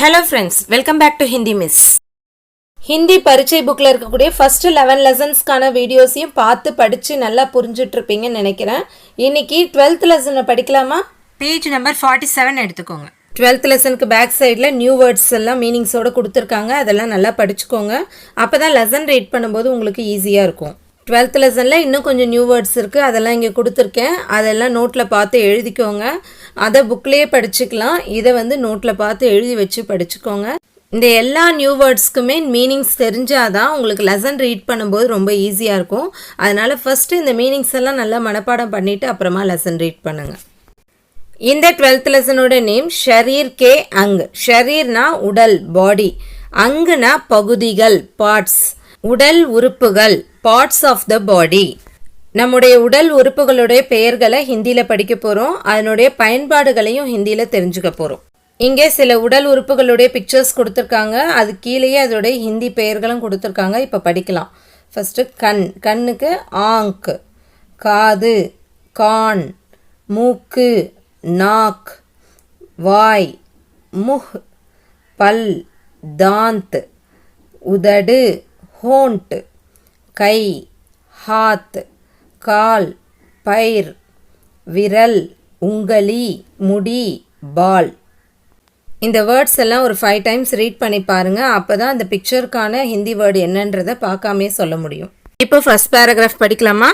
Hello friends welcome back to Hindi miss Hindi பரீட்சை புக்கில் இருக்கக்கூடிய ஃபர்ஸ்ட் லெவன் லெசன்ஸ்க்கான வீடியோஸையும் பார்த்து படித்து நல்லா புரிஞ்சுட்டு இருப்பீங்கன்னு நினைக்கிறேன். இன்னைக்கு டுவெல்த் லெசனை படிக்கலாமா? பேஜ் நம்பர் ஃபார்ட்டி செவன் எடுத்துக்கோங்க. டுவெல்த் லெசனுக்கு பேக் சைடில் நியூ வேர்ட்ஸ் எல்லாம் மீனிங்ஸோட கொடுத்துருக்காங்க. அதெல்லாம் நல்லா படிச்சுக்கோங்க. அப்போ தான் லெசன் ரீட் பண்ணும்போது உங்களுக்கு ஈஸியாக இருக்கும். டுவெல்த் லெசனில் இன்னும் கொஞ்சம் நியூ வேர்ட்ஸ் இருக்குது அதெல்லாம் இங்கே கொடுத்துருக்கேன். அதெல்லாம் நோட்டில் பார்த்து எழுதிக்கோங்க. அதை புக்லேயே படிச்சுக்கலாம். இதை வந்து நோட்டில் பார்த்து எழுதி வச்சு படிச்சுக்கோங்க. இந்த எல்லா நியூ வேர்ட்ஸ்க்குமே மீனிங்ஸ் தெரிஞ்சாதான் உங்களுக்கு லெசன் ரீட் பண்ணும்போது ரொம்ப ஈஸியாக இருக்கும். அதனால் ஃபஸ்ட்டு இந்த மீனிங்ஸ் எல்லாம் நல்லா மனப்பாடம் பண்ணிவிட்டு அப்புறமா லெசன் ரீட் பண்ணுங்கள் இந்த டுவெல்த் லெசனோட நேம் ஷரீர் கே அங். ஷரீர்னா உடல் பாடி. அங்குனா பகுதிகள் பார்ட்ஸ். உடல் உறுப்புகள். பார்ட்ஸ் ஆஃப் த பாடி நம்முடைய உடல் உறுப்புகளுடைய பெயர்களை ஹிந்தியில் படிக்க போகிறோம் அதனுடைய பயன்பாடுகளையும் ஹிந்தியில் தெரிஞ்சுக்க போகிறோம் இங்கே சில உடல் உறுப்புகளுடைய பிக்சர்ஸ் கொடுத்துருக்காங்க. அது கீழேயே அதோடைய ஹிந்தி பெயர்களும் கொடுத்துருக்காங்க. இப்போ படிக்கலாம். ஃபஸ்ட்டு கண். கண்ணுக்கு ஆங்க். காது கான். மூக்கு நாக். வாய் முஹ். பல் தாந்த். உதடு ஹோண்ட்டு கை ஹாத் கால் பயிர் விரல் உங்களி முடி பால். இந்த வேர்ட்ஸ் எல்லாம் ஒரு ஃபைவ் டைம்ஸ் ரீட் பண்ணி பாருங்கள் அப்போ தான் அந்த பிக்சருக்கான ஹிந்தி வேர்டு என்னன்றதை பார்க்காமே சொல்ல முடியும். இப்போ ஃபஸ்ட் பேராகிராஃப் படிக்கலாமா?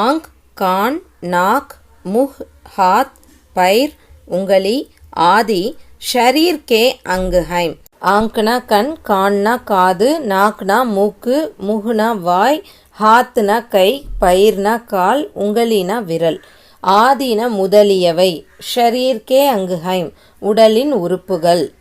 ஆங் கான் நாக் முஹ் ஹாத் பைர் உங்களி ஆதி ஷரீர் கே அங்கு ஹைம் ஆங்க்னா கண் கான்னா காது நாக்னா மூக்கு முகுனா வாய் ஹாத்துனா கை பயிர்னா கால் உங்களினா விரல். ஆதீன முதலியவை. ஷரீர்கே அங்குஹைம். உடலின் உறுப்புகள்.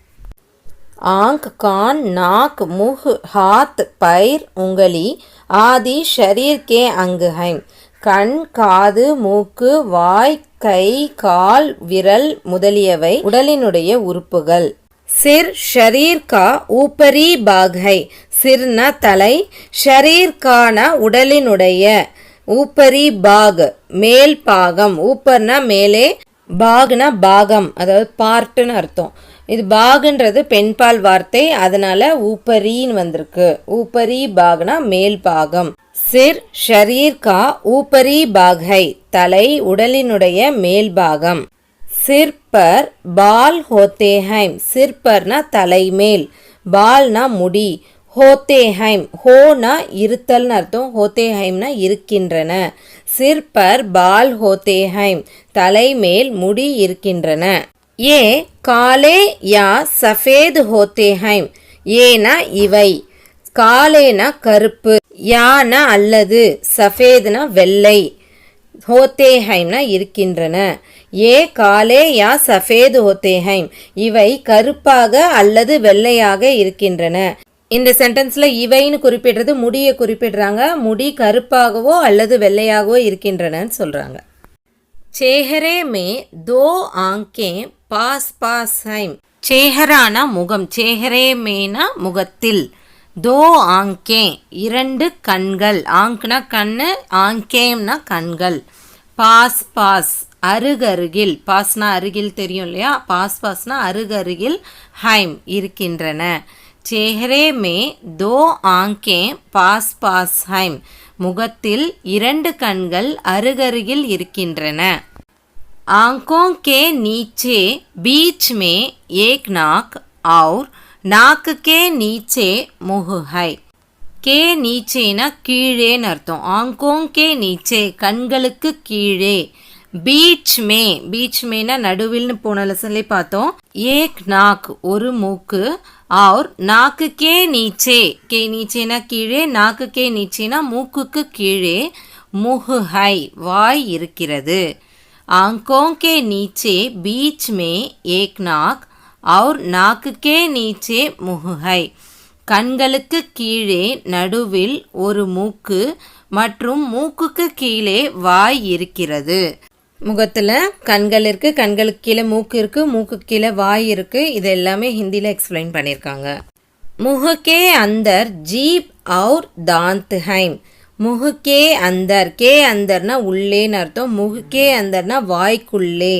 ஆங்க் கான் நாக் முஹ் ஹாத் பயிர் உங்களி. ஆதி ஷரீர்கே அங்குஹைம். கண் காது மூக்கு வாய் கை கால் விரல் முதலியவை உடலினுடைய உறுப்புகள். சிர் ஷரீர் கா ஊப்பரி பாகை. சிர்னா தலை ஷரீர்கான உடலினுடைய ஊப்பரி பாக். மேல் பாகம். ஊப்பர்னா மேலே பாக்னா பாகம். அதாவது பார்ட்டுன்னு அர்த்தம். இது பாகுன்றது பெண்பால் வார்த்தை. அதனால ஊப்பரின்னு வந்திருக்கு. ஊப்பரி பாக்னா மேல் பாகம். சிர் ஷரீர் கா ஊப்பரி பாகை. தலை உடலினுடைய மேல் பாகம். சிற்பர் பால் ஹோத்தேஹைம். சிற்பர்னா தலைமேல் பால்னா முடி. ஹோத்தேஹைம் ஹோனா இருத்தல்னு அர்த்தம். ஹோத்தேஹைம்னா இருக்கின்றன. சிற்பர் பால் ஹோத்தேஹைம் தலைமேல் முடி இருக்கின்றன. ஏ காலே யா சஃபேத் ஹோத்தேஹைம். ஏனா இவை. காலேனா கருப்பு. யானா அல்லது சஃபேதுனா வெள்ளை. ஹோத்தேஹைம்னா இருக்கின்றன. ஏ காலே யா சஃபேது ஹோத்தேஹைம். இவை கருப்பாக அல்லது வெள்ளையாக இருக்கின்றன. இந்த சென்டென்ஸில் இவைன்னு குறிப்பிடுறது முடியை குறிப்பிடுறாங்க. முடி கருப்பாகவோ அல்லது வெள்ளையாகவோ இருக்கின்றனன்னு சொல்கிறாங்க சேஹரே மே தோ ஆங்கே பாஸ் பாஸ் ஹைம். சேஹரானா முகம். சேஹரே மேனா முகத்தில். தோ ஆங்கே இரண்டு கண்கள். ஆங்க்னா கண்ணு ஆங்கேம்னா கண்கள். பாஸ் பாஸ் அருகருகில். பாஸ்னா அருகில் தெரியும் இல்லையா? பாஸ் பாஸ்னா அருகருகில் ஹைம் இருக்கின்றன. சேஹரே மே தோ ஆங்கே பாஸ் பாஸ் ஹைம். முகத்தில் இரண்டு கண்கள் அருகருகில் இருக்கின்றன. ஆங்கோங் கே நீச்சே பீச் மே ஏக் நாக் ஆர் நாக்குக்கே நீச்சே முகுஹை கே நீச்சேனா கீழேன்னு அர்த்தம். ஆங்கோங் கே நீச்சே கண்களுக்கு கீழே. பீச் மே பீச் மேனா நடுவில்னு போன லெசன்லேயே பார்த்தோம். ஏக் நாக் ஒரு மூக்கு. ஆர் நாக்குக்கே நீச்சே. கே நீச்சேனா கீழே நாக்குக்கே நீச்சேனா மூக்குக்கு கீழே முகு ஹை வாய் இருக்கிறது. ஆங்கோங் கே நீச்சே பீச் மே ஏக் நாக் और நாக்குக்கே நீச்சே முகுகை. கண்களுக்கு கீழே நடுவில் ஒரு மூக்கு மற்றும் மூக்குக்கு கீழே வாய் இருக்கிறது. முகத்தில் கண்கள் இருக்குது கண்களுக்கு கீழே மூக்கு இருக்குது மூக்கு கீழே வாய் இருக்குது இது எல்லாமே ஹிந்தியில் எக்ஸ்பிளைன் பண்ணியிருக்காங்க முகக்கே அந்தர் ஜீப் அவுர் தாந்த் ஹைம் முகுக்கே அந்தர் கே அந்தர்னா உள்ளேன்னு அர்த்தம். முகுக்கே அந்தர்னா வாய்க்குள்ளே.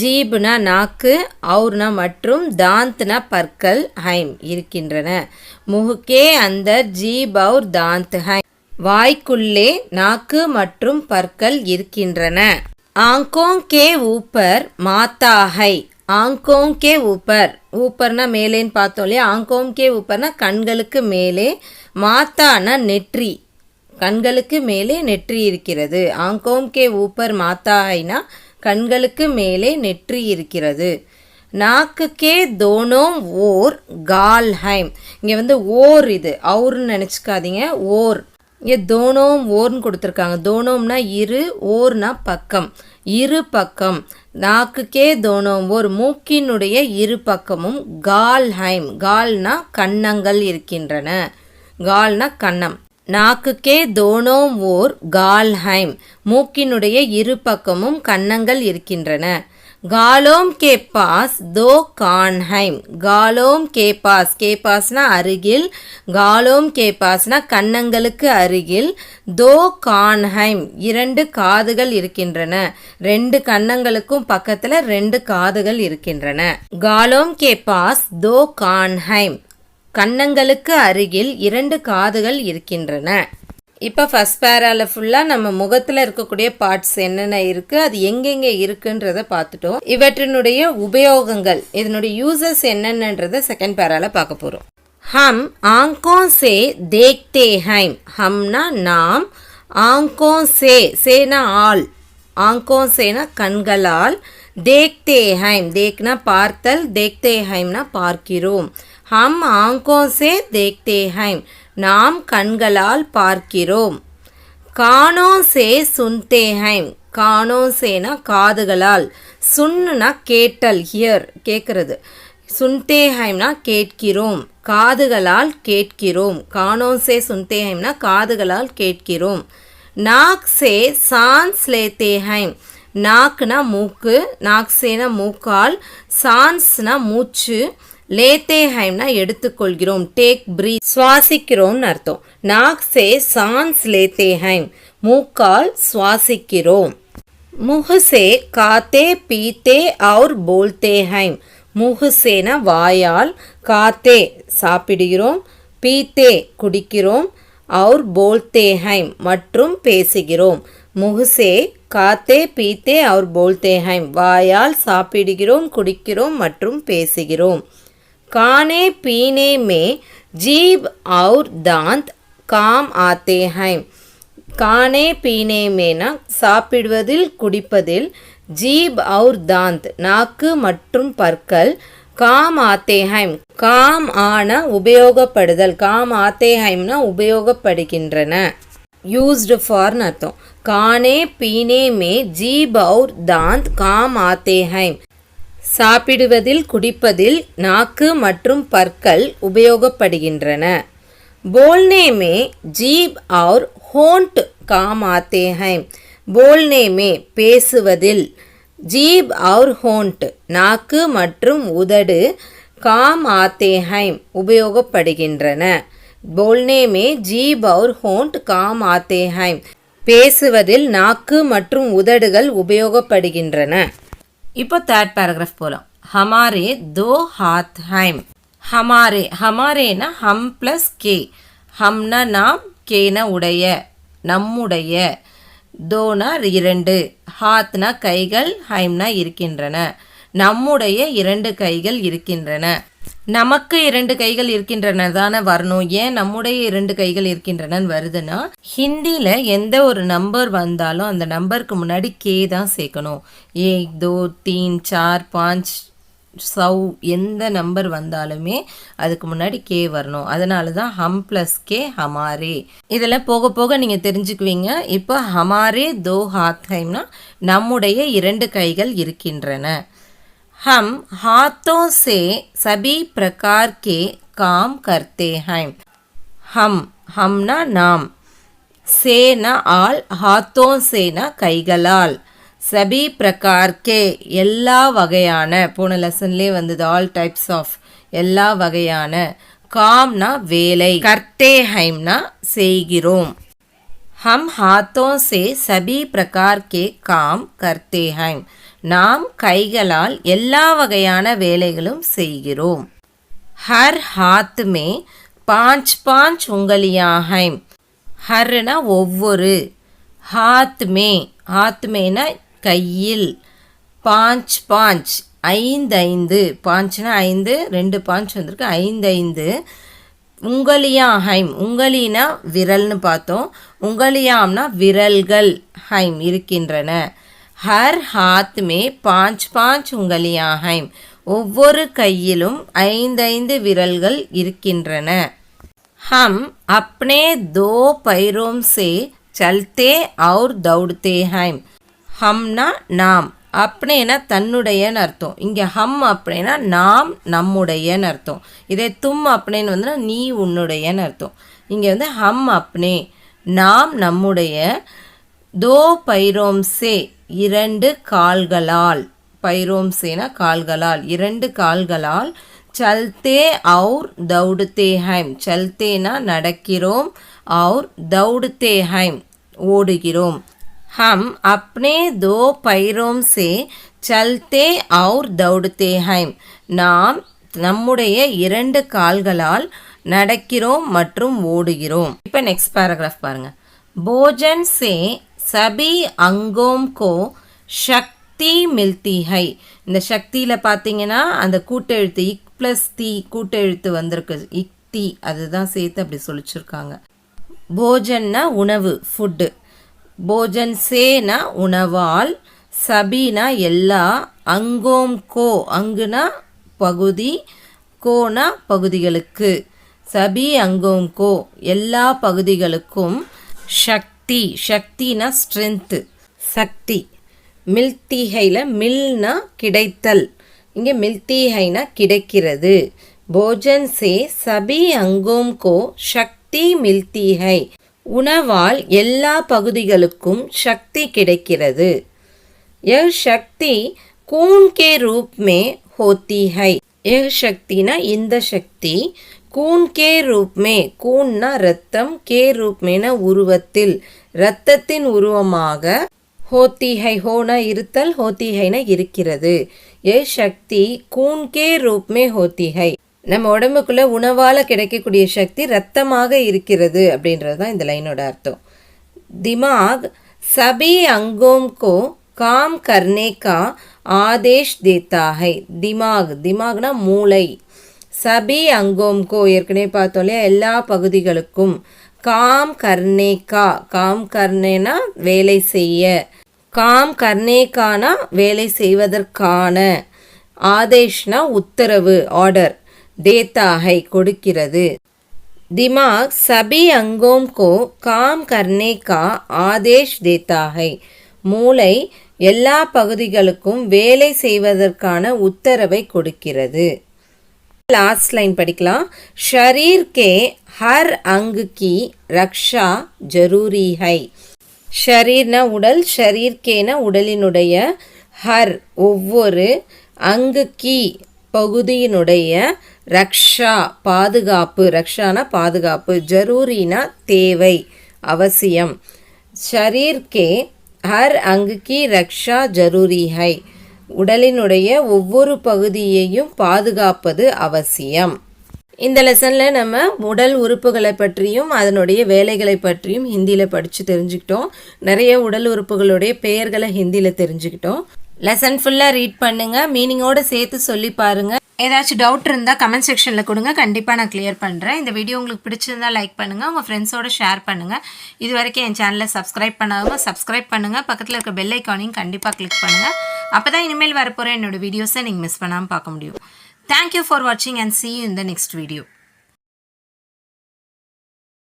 ஜீப்னா நாக்கு அவுர்னா மற்றும் தாந்த்னா பற்கள் ஹைம் இருக்கின்றன. முகுக்கே அந்த ஜீப் அவுர் தாந்த் ஹைம். வாய்க்குள்ளே நாக்கு மற்றும் பற்கள் இருக்கின்றன. ஆங்கோங் கே ஊப்பர் மாத்தா ஹை. ஆங்கோங் கே ஊப்பர். ஊப்பர்னா மேலேன்னு பார்த்தோம் இல்லையா? ஆங்கோங் கே ஊப்பர்னா கண்களுக்கு மேலே மாத்தானா நெற்றி. கண்களுக்கு மேலே நெற்றி இருக்கிறது. ஆங்கோம் கே ஊப்பர் மாத்தாய்னா கண்களுக்கு மேலே நெற்றி இருக்கிறது நாக்குக்கே தோனோம் ஓர் கால்ஹைம். இங்கே வந்து ஓர் இது அவுர்னு நினச்சிக்காதீங்க ஓர். இங்கே தோனோம் ஓர்னு கொடுத்துருக்காங்க. தோனோம்னா இரு ஓர்னா பக்கம். இரு பக்கம். நாக்குக்கே தோனோம் ஓர். மூக்கினுடைய இரு பக்கமும் கால்ஹைம். கால்னா கன்னங்கள் இருக்கின்றன. கால்னா கன்னம் நாக்குக்கே தோனோம் ஓர் கால்ஹைம். மூக்கினுடைய இரு பக்கமும் கன்னங்கள் இருக்கின்றன. காலோம் கேப்பாஸ் பாஸ் தோ கான்ஹைம். காலோம் கே பாஸ் அருகில் காலோம் கே கன்னங்களுக்கு அருகில் தோ கான்ஹைம். இரண்டு காதுகள் இருக்கின்றன. ரெண்டு கன்னங்களுக்கும் பக்கத்தில் ரெண்டு காதுகள் இருக்கின்றன. காலோம் கே பாஸ் தோ கான்ஹைம். கன்னங்களுக்கு அருகில் இரண்டு காதுகள் இருக்கின்றன. இப்போ ஃபஸ்ட் பேரால ஃபுல்லாக நம்ம முகத்தில் இருக்கக்கூடிய பார்ட்ஸ் என்னென்ன இருக்குது அது எங்கெங்கே இருக்குன்றத பார்த்துட்டோம். இவற்றினுடைய உபயோகங்கள் இதனுடைய யூசஸ் என்னென்னன்றத செகண்ட் பேரால பார்க்க போகிறோம் ஹம் ஆங்கோ சே தேக்தே ஹைம். ஹம்னா நாம் ஆங்கோ சே சேனா ஆள். ஆங்கோ சேனா கண்களால் தேக்தே ஹைம். தேக்னா பார்த்தல் தேக்தே ஹைம்னா பார்க்கிறோம். ஹம் ஆங்கோசே தேக்தே ஹைம். நாம் கண்களால் பார்க்கிறோம். கானோ சே சுன்தே ஹைம். கானோ சேனா காதுகளால். சுன்னுனா கேட்டல் ஹியர் கேட்குறது சுன்தேஹைம்னா கேட்கிறோம். காதுகளால் கேட்கிறோம். காணோசே சுன்தேஹைம்னா ஹைம்னா காதுகளால் கேட்கிறோம். நாக் சே சான்ஸ் லேத்தே ஹைம். நாக்குனா மூக்கு நாக்சேனா மூக்கால் சான்ஸ்னா மூச்சு லேத்தே ஹைம்னா எடுத்துக்கொள்கிறோம். டேக் பிரீத் சுவாசிக்கிறோம்னு அர்த்தம். நாக்சே சான்ஸ் லேத்தே ஹைம் மூக்கால் சுவாசிக்கிறோம். முகுசே காத்தே பீத்தே அவுர் போல்தே ஹைம் முகுசேனா வாயால் காத்தே சாப்பிடுகிறோம். பீத்தே குடிக்கிறோம். அவுர் போல்தே ஹைம் மற்றும் பேசுகிறோம். முகுசே காத்தே பீத்தே அவர் போல்தே ஹைம் வாயால் சாப்பிடுகிறோம் குடிக்கிறோம் மற்றும் பேசுகிறோம். கானே பீனே மே ஜீப் அவுர் தாந்த் காம் ஆத்தே ஹைம் கானே பீனே மேனா சாப்பிடுவதில் குடிப்பதில் ஜீப் அவுர் தாந்த் நாக்கு மற்றும் பற்கள் காம் ஆத்தேஹைம். காம் ஆன உபயோகப்படுதல் காம் ஆத்தேஹைம்னா உபயோகப்படுகின்றன. யூஸ்டு ஃபார்னு அர்த்தம். கானே பீனே மே ஜீப் அவுர் தாந்த் காம் ஆத்தேஹைம் சாப்பிடுவதில் குடிப்பதில் நாக்கு மற்றும் பற்கள் உபயோகப்படுகின்றன. போல்னே மே ஜீப் அவுர் ஹோண்ட் காம் ஆத்தேஹைம் போல்னே மே பேசுவதில் ஜீப் ஆர் ஹோண்ட் நாக்கு மற்றும் உதடு காம் ஆத்தேஹைம் உபயோகப்படுகின்றன. போல்னே மே ஜீப் அவுர் ஹோண்ட் காம் ஆத்தேஹைம் பேசுவதில் நாக்கு மற்றும் உதடுகள் உபயோகப்படுகின்றன இப்போ தேர்ட் பேராகிராஃப் போகலாம் ஹமாரே தோ ஹாத் ஹைம் ஹமாரே ஹமாரேனா ஹம் ப்ளஸ் கே ஹம்னா நாம் கேன உடைய நம்முடைய தோனா இரண்டு। ஹாத்னா கைகள் ஹைம்னா இருக்கின்றன। நம்முடைய இரண்டு கைகள் இருக்கின்றன। நமக்கு இரண்டு கைகள் இருக்கின்றன தானே வரணும் ஏன் நம்முடைய இரண்டு கைகள் இருக்கின்றனன்னு வருதுன்னா ஹிந்தியில் எந்த ஒரு நம்பர் வந்தாலும் அந்த நம்பருக்கு முன்னாடி கே தான் சேர்க்கணும். ஏக் தோ தீன் சார் பாஞ்ச் சவ் எந்த நம்பர் வந்தாலுமே அதுக்கு முன்னாடி கே வரணும். அதனால தான் ஹம் ப்ளஸ் கே ஹமாரே. இதில் போக போக நீங்கள் தெரிஞ்சுக்குவீங்க. இப்போ ஹமாரே தோ ஹாத் ஹைம்னா நம்முடைய இரண்டு கைகள் இருக்கின்றன. हम हाथों से सभी प्रकार के काम करते हैं हम हमना नाम சேனா ஆள் ஹாத்தோ சேனா கைகளால் சபி பிரகார் கே எல்லா வகையான போன லெசன்லேயே வந்தது ஆல் டைப்ஸ் ஆஃப் எல்லா வகையான காம்னா வேலை கர்த்தே ஹைம்னா செய்கிறோம் ஹம் ஹாத்தோ சே சபி பிரகார் கே காம் கர்த்தே ஹைம் நாம் கைகளால் எல்லா வகையான வேலைகளும் செய்கிறோம். ஹர் ஹாத் மே பாஞ்ச் பாஞ்ச் உங்கலியாஹைம். ஹர்னா ஒவ்வொரு. ஹாத் மே ஹாத் மேனா கையில். பாஞ்ச் பாஞ்ச் ஐந்து ஐந்து. பாஞ்ச்னா ஐந்து ரெண்டு பாஞ்ச் வந்திருக்கு ஐந்து ஐந்து. உங்கலியா ஹைம் உங்களினா விரல்னு பார்த்தோம். உங்கலியாம்னா விரல்கள் ஹைம் இருக்கின்றன. ஹர் ஹாத் மே பாஞ்ச் பாஞ்ச் உங்கலியாக ஒவ்வொரு கையிலும் ஐந்தைந்து விரல்கள் இருக்கின்றன. ஹம் அப்னே தோ பைரோம் சே சல்தே அவுர் தௌடத்தே ஹைம் ஹம்னா நாம். அப்படின்னா தன்னுடையன்னு அர்த்தம். இங்கே ஹம் அப்படின்னா நாம் நம்முடையன்னு அர்த்தம். இதே தும் அப்படின்னு வந்து நீ உன்னுடையன்னு அர்த்தம். இங்கே வந்து ஹம் அப்னே. நாம் நம்முடைய தோ பைரோம் சே இரண்டு கால்களால் பைரோம்சேனா கால்களால் இரண்டு கால்களால் சல்தே அவுர் தௌடுத்தே ஹைம் சல்தேனா நடக்கிறோம் அவுர் தௌடுத்தே ஹைம் ஓடுகிறோம். ஹம் அப்னே தோ பைரோம் சே சல்தே அவுர் தௌடுத்தே ஹைம் நாம் நம்முடைய இரண்டு கால்களால் நடக்கிறோம் மற்றும் ஓடுகிறோம். இப்போ நெக்ஸ்ட் பேராகிராஃப் பாருங்கள் போஜன் சே சபி அங்கோம் கோ சக்தி மில்தி ஹை. இந்த சக்தியில் பார்த்தீங்கன்னா அந்த கூட்டெழுத்து இக் ப்ளஸ் தி கூட்டெழுத்து வந்திருக்கு. இக் தி அதுதான் சேர்த்து அப்படி சொல்லிச்சிருக்காங்க. போஜன்னா உணவு ஃபுட்டு போஜன் சேனா உணவால் சபினா எல்லா அங்கோம் கோ அங்குனா பகுதி கோனா பகுதிகளுக்கு. சபி அங்கோம் கோ எல்லா பகுதிகளுக்கும் சக்தி சக்தி சக்தினா ஸ்ட்ரென்த்து சக்தி. மில்தீஹையில் மில்னா கிடைத்தல். இங்கே மில்தீஹைனா கிடைக்கிறது. போஜன் சே சபி அங்கோம் கோ சக்தி மில்தீஹை உணவால் எல்லா பகுதிகளுக்கும் சக்தி கிடைக்கிறது. यह சக்தி கூன் கே ரூப் மே ஹோத்தி ஹை यह சக்தினா இந்த சக்தி கூன் கே ரூப்மே கூன்னா ரத்தம் கே ரூப்மேன உருவத்தில். ரத்தத்தின் உருவமாக ஹோத்தி ஹை ஹோனா இருத்தல் ஹோத்தி இருக்கிறது. ஏ சக்தி கூன் கே ரூப்மே ஹோத்தி ஹை நம்ம உடம்புக்குள்ள உணவால் கிடைக்கக்கூடிய சக்தி ரத்தமாக இருக்கிறது அப்படின்றது தான் இந்த லைனோட அர்த்தம். திமாக் சபி அங்கோம்கோ காம் கர்னே கா ஆதேஷ் தேத்தாஹை. திமாக் திமாக்னா மூளை. சபி அங்கோம்கோ ஏற்கனவே பார்த்தோம் இல்லையா? எல்லா பகுதிகளுக்கும். காம் கர்ணேகா காம் கர்ணேனா வேலை செய்ய. காம் கர்ணேகானா வேலை செய்வதற்கான ஆதேஷ்னா உத்தரவு ஆர்டர் தேத்தாகை கொடுக்கிறது. திமாக் சபி அங்கோம்கோ காம் கர்ணேகா ஆதேஷ் தேத்தாகை. மூளை எல்லா பகுதிகளுக்கும் வேலை செய்வதற்கான உத்தரவை கொடுக்கிறது. லாஸ்ட் லைன் படிக்கலாம். ஷரீர் கே ஹர் அங்கு கி ரக்ஷா ஜரூரி ஹை. ஷரீர்னா உடல் ஷரீர் உடலினுடைய ஹர் ஒவ்வொரு அங்கு கி பகுதியினுடைய ரக்ஷா பாதுகாப்பு ரக்ஷானா பாதுகாப்பு ஜரூரினா தேவை அவசியம். ஷரீர்கே ஹர் அங்கு கி ரக்ஷா ஜரூரி ஹை. உடலினுடைய ஒவ்வொரு பகுதியையும் பாதுகாப்பது அவசியம். இந்த லெசனில் நம்ம உடல் உறுப்புகளை பற்றியும் அதனுடைய வேலைகளை பற்றியும் ஹிந்தியில் படித்து தெரிஞ்சுக்கிட்டோம். நிறைய உடல் உறுப்புகளுடைய பெயர்களை ஹிந்தியில் தெரிஞ்சுக்கிட்டோம். லெசன் ஃபுல்லாக ரீட் பண்ணுங்கள் மீனிங்கோட சேர்த்து சொல்லி பாருங்கள் ஏதாச்சும் டவுட் இருந்தால் கமெண்ட் செக்ஷனில் கொடுங்க. கண்டிப்பாக நான் கிளியர் பண்ணுறேன் இந்த வீடியோ உங்களுக்கு பிடிச்சிருந்தா லைக் பண்ணுங்கள் உங்கள் ஃப்ரெண்ட்ஸோட ஷேர் பண்ணுங்கள் இது வரைக்கும் என் சேனலை சப்ஸ்கிரைப் பண்ணாதவங்க சப்ஸ்கிரைப் பண்ணுங்கள் பக்கத்தில் இருக்க பெல் ஐக்கானையும் கண்டிப்பாக கிளிக் பண்ணுங்கள் அப்போ தான் இனிமேல் வரப்போகிற என்னோட வீடியோஸை நீங்கள் மிஸ் பண்ணாமல் பார்க்க முடியும். தேங்க்யூ ஃபார் வாட்சிங் and see you in next video